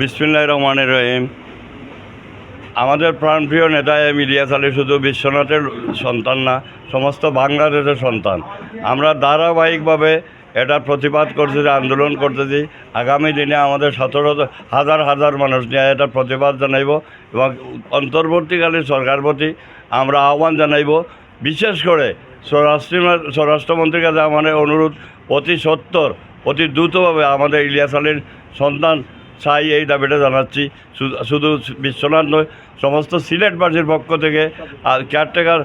বিসমিল্লাহ রহমানের রহিম। আমাদের প্রাণপ্রিয় নেতা এম ইলিয়াস আলী শুধু বিশ্বনাথের সন্তান না, সমস্ত বাংলাদেশের সন্তান। আমরা ধারাবাহিকভাবে এটা প্রতিবাদ করতেছি আন্দোলন করতেছি। আগামী দিনে আমাদের সতেরো হাজার হাজার মানুষ নিয়ে এটার প্রতিবাদ জানাইব এবং অন্তর্বর্তীকালীন সরকার প্রতি আমরা আহ্বান জানাইব। বিশেষ করে স্বরাষ্ট্র স্বরাষ্ট্রমন্ত্রীর কাছে আমাদের অনুরোধ, অতি সত্তর, অতি দ্রুতভাবে আমাদের ইলিয়াস আলীর সন্তান চাই এই দাবিটা জানাচ্ছি। শুধু- বিশ্বনাথ নয় সমস্ত সিলেটবাসীর পক্ষ থেকে আর কেয়ারটেকার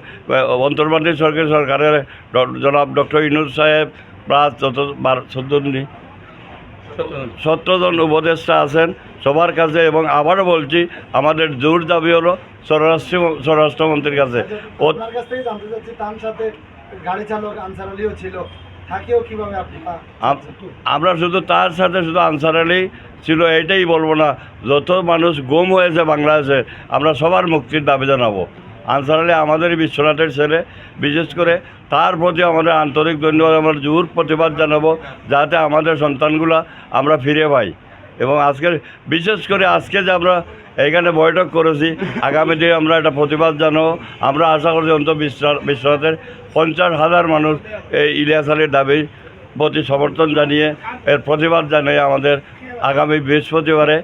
অন্তর্বর্তী সরকার সরকারের জনাব ডক্টর ইনুর সাহেব প্রায় চোদ্দ বার চোদ্দ সতেরোজন উপদেষ্টা আছেন সবার কাছে এবং আবারও বলছি আমাদের জোর দাবি হলো স্বরাষ্ট্র স্বরাষ্ট্রমন্ত্রীর কাছে। আমরা শুধু তার সাথে শুধু আনসার আলী ছিল, এইটাই বলব না, যত মানুষ গুম হয়েছে বাংলাদেশে, আমরা সবার মুক্তির দাবি জানাব। আনসার আলী আমাদের বিশ্বনাথের ছেলে, বিশেষ করে তার প্রতি আমাদের আন্তরিক ধন্যবাদ, আমরা জোর প্রতিবাদ জানাব, যাতে আমাদের সন্তানগুলা আমরা ফিরে পাই। এবং আজকে, বিশেষ করে আজকে যে আমরা এখানে বৈঠক করেছি, আগামী দিনে আমরা একটা প্রতিবাদ জানাব। আমরা আশা করছি বিশ্ব- বিশ্বনাথের পঞ্চাশ হাজার মানুষ এই ইলিয়াস আলীর দাবির প্রতি সমর্থন জানিয়ে, এর প্রতিবাদ জানিয়ে আমাদের আগামী বৃহস্পতিবারে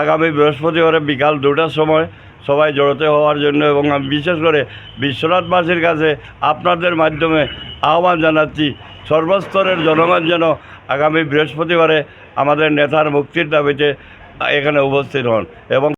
আগামী বৃহস্পতিবারে বিকাল দুটার সময় সবাই জড়োতে হওয়ার জন্য এবং আমি বিশেষ করে বিশ্বনাথবাসীর কাছে আপনাদের মাধ্যমে আহ্বান জানাচ্ছি, সর্বস্তরের জনগণ যেন আগামী বৃহস্পতিবারে আমাদের নেতার মুক্তির দাবিতে এখানে উপস্থিত হন এবং